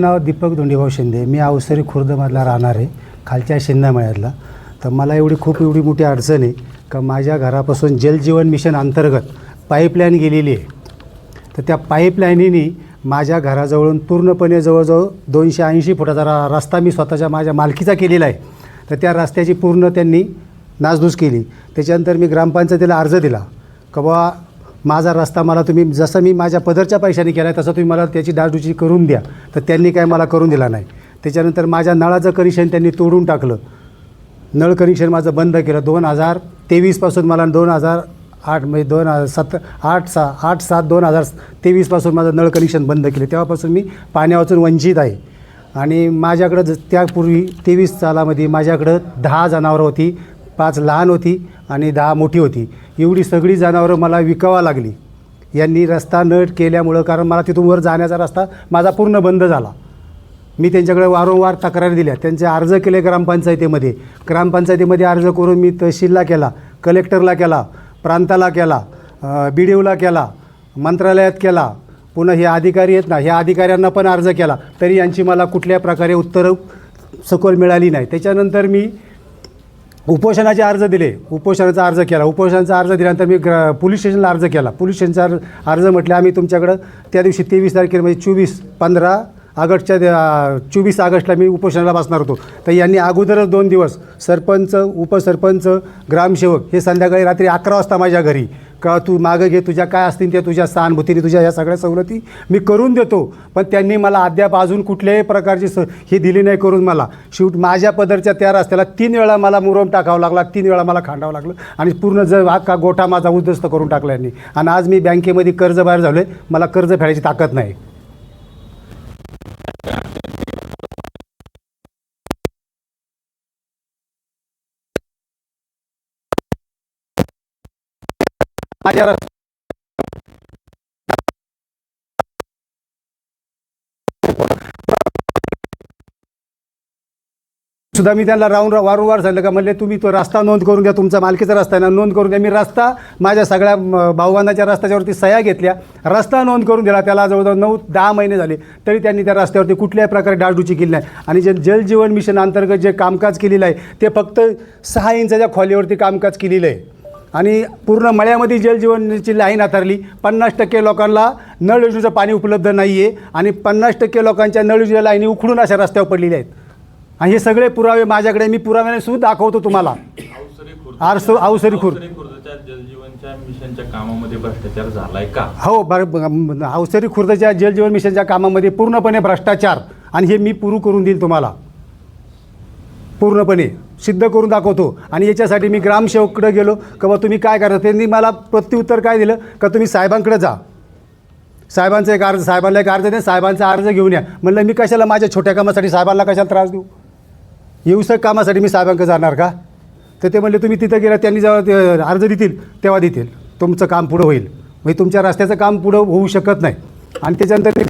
नाव दीपक धोंडीभाऊ शिंदे. मी अवसरी खुर्दमधला राहणार आहे. खालच्या शिंदामळ्यातला. तर मला एवढी खूप एवढी मोठी अडचण आहे का माझ्या घरापासून जलजीवन मिशन अंतर्गत पाईपलाईन गेलेली आहे. तर त्या पाईपलाईनीनी माझ्या घराजवळून पूर्णपणे जवळजवळ दोनशे ऐंशी फुटाचा रा रस्ता मी स्वतःच्या माझ्या मालकीचा केलेला आहे. तर त्या रस्त्याची पूर्ण त्यांनी नासधूस केली. त्याच्यानंतर मी ग्रामपंचायतीला अर्ज दिला. का बाबा माझा रस्ता मला तुम्ही जसं मी माझ्या पदरच्या पैशाने केला आहे तसं तुम्ही मला त्याची डागडुजी करून द्या. तर त्यांनी काय मला करून दिला नाही. त्याच्यानंतर माझ्या नळाचं कनेक्शन त्यांनी तोडून टाकलं. नळ कनेक्शन माझं बंद केलं. दोन हजार तेवीसपासून मला दोन हजार आठ म्हणजे दोन हजार सत आठ सा आठ सात दोन हजार तेवीसपासून माझं नळ कनेक्शन बंद केलं. तेव्हापासून मी पाण्यावाचून वंचित आहे. आणि माझ्याकडं ज त्यापूर्वी तेवीस सालामध्ये माझ्याकडं दहा जनावरं होती. पाच लहान होती आणि दहा मोठी होती. एवढी सगळी जनावरं मला विकावा लागली. यांनी रस्ता नट केल्यामुळं कारण मला तिथून वर जाण्याचा रस्ता माझा पूर्ण बंद झाला. मी त्यांच्याकडे वारंवार तक्रारी दिल्या. त्यांचे अर्ज केले ग्रामपंचायतीमध्ये. ग्रामपंचायतीमध्ये अर्ज करून मी तहसीलला केला कलेक्टरला केला प्रांताला केला बी डी ओला केला मंत्रालयात केला. पुन्हा हे अधिकारी आहेत ना ह्या अधिकाऱ्यांना पण अर्ज केला. तरी यांची मला कुठल्या प्रकारे उत्तरं सखोल मिळाली नाही. त्याच्यानंतर मी उपोषणाचे अर्ज दिले. उपोषणाचा अर्ज केला. उपोषणाचा अर्ज दिल्यानंतर मी ग्र पोलीस स्टेशनला अर्ज केला. पोलीस स्टेशनचा अर्ज अर्ज म्हटले आम्ही तुमच्याकडं त्या दिवशी तेवीस तारखेला म्हणजे चोवीस पंधरा ऑगस्टच्या चोवीस ऑगस्टला मी उपोषणाला बसणार होतो. तर यांनी अगोदरच दोन दिवस सरपंच उपसरपंच ग्रामसेवक हे संध्याकाळी रात्री अकरा वाजता माझ्या घरी का तू मागं घे तुझ्या काय असतील त्या तुझ्या सहानुभूतीने तुझ्या ह्या सगळ्या सवलती मी करून देतो. पण त्यांनी मला अद्याप अजून कुठल्याही प्रकारची स हे दिली नाही करून मला. शेवट माझ्या पदरच्या त्या रस्त्याला तीन वेळा मला मुरम टाकावं लागला तीन वेळा मला खांडावं लागलं आणि पूर्ण ज का गोठा माझा उद्ध्वस्त करून टाकला यांनी. आणि आज मी बँकेमध्ये कर्ज बाहेर झालो आहे मला कर्ज फेडायची ताकद नाही. माझ्या सुद्धा मी त्यांना राहून वारंवार झालं का म्हणले तुम्ही तो रस्ता नोंद करून द्या तुमचा मालकीचा रस्ता आहे ना नोंद करून द्या मी रस्ता माझ्या सगळ्या भाऊबांधाच्या रस्त्याच्यावरती सह्या घेतल्या. रस्ता नोंद करून दिला. त्याला जवळजवळ नऊ दहा महिने झाले. तरी त्यांनी त्या रस्त्यावरती कुठल्याही प्रकारे डाडूची केली नाही. आणि जे जलजीवन मिशन अंतर्गत जे कामकाज केलेलं आहे ते फक्त सहा इंचाच्या खोलीवरती कामकाज केलेलं आहे. आणि पूर्ण मळ्यामध्ये जलजीवनची लाईन आथरली पन्नास टक्के लोकांना नळ योजनेचं पाणी उपलब्ध नाही आहे आणि पन्नास टक्के लोकांच्या नळ योजनेच्या लाईनी उखडून अशा रस्त्यावर पडलेल्या आहेत. आणि हे सगळे पुरावे माझ्याकडे मी पुराव्याने सुद्धा दाखवतो तुम्हाला. आरस- अवसरी खुर्द. जलजीवनच्या मिशनच्या कामामध्ये भ्रष्टाचार झालाय का? हो बर अवसरी खुर्दच्या जलजीवन मिशनच्या कामामध्ये पूर्णपणे भ्रष्टाचार. आणि हे मी पुरू करून देईन तुम्हाला. पूर्णपणे सिद्ध करून दाखवतो. आणि याच्यासाठी मी ग्रामसेवककडे गेलो का बा तुम्ही काय करता? त्यांनी मला प्रत्युत्तर काय दिलं? का तुम्ही साहेबांकडे जा. साहेबांचं एक अर्ज साहेबांना एक अर्ज द्या साहेबांचा अर्ज घेऊन या. म्हणलं मी कशाला माझ्या छोट्या कामासाठी साहेबांना कशाला त्रास देऊ? येऊसक कामासाठी मी साहेबांकडे जाणार का? तर ते म्हणले तुम्ही तिथं गेला त्यांनी जेव्हा ते अर्ज देतील तेव्हा देतील. तुमचं काम पुढं होईल. म्हणजे तुमच्या रस्त्याचं काम पुढं होऊ शकत नाही. आणि त्याच्यानंतर ते